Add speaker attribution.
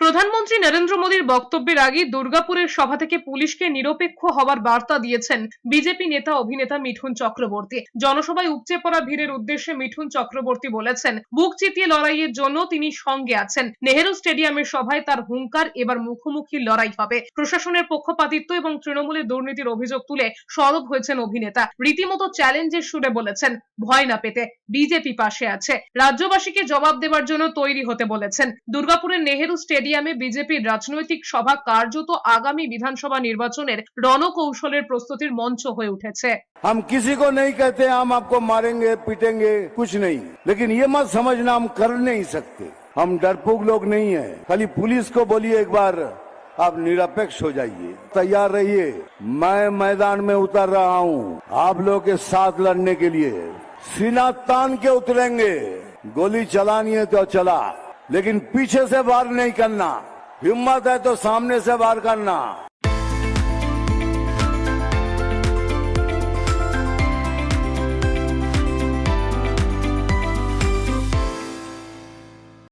Speaker 1: প্রধানমন্ত্রী নরেন্দ্র মোদীর বক্তব্যের আগে দুর্গাপুরের সভা থেকে পুলিশকে নিরপেক্ষ হবার বার্তা দিয়েছেন বিজেপি নেতা অভিনেতা মিঠুন চক্রবর্তী। জনসভায় উপচে পড়া ভিড়ের উদ্দেশ্যে মিঠুন চক্রবর্তী বলেছেন, বুক চিতিয়ে লড়াইয়ের জন্য তিনি সঙ্গে আছেন। নেহেরু স্টেডিয়ামের সভায় তার হুঙ্কার এবার মুখোমুখি লড়াই হবে। প্রশাসনের পক্ষপাতিত্ব এবং তৃণমূলের দুর্নীতির অভিযোগ তুলে সরব হয়েছেন অভিনেতা। রীতিমতো চ্যালেঞ্জের সুরে বলেছেন, ভয় না পেতে বিজেপি পাশে আছে। রাজ্যবাসীকে জবাব দেওয়ার জন্য তৈরি হতে বলেছেন। দুর্গাপুরের নেহেরু স্টেডিয়ামে বিজেপির রাজনৈতিক সভা কার্যত আগামী বিধানসভা নির্বাচনের রণকৌশলের প্রস্তুতির মঞ্চ হয়ে উঠেছে
Speaker 2: हम किसी को नहीं कहते हम आपको मारेंगे पीटेंगे कुछ नहीं लेकिन ये मत समझना हम कर नहीं सकते हम डरपोक लोग नहीं है खाली पुलिस को बोलिए एक बार आप निरपेक्ष हो जाइए तैयार रहिए मैं मैदान में उतर रहा हूँ आप लोग के साथ लड़ने के लिए सीना तान के उतरेंगे गोली चलानी है तो चला लेकिन पीछे से वार नहीं करना। हिम्मत है तो सामने से वार करना।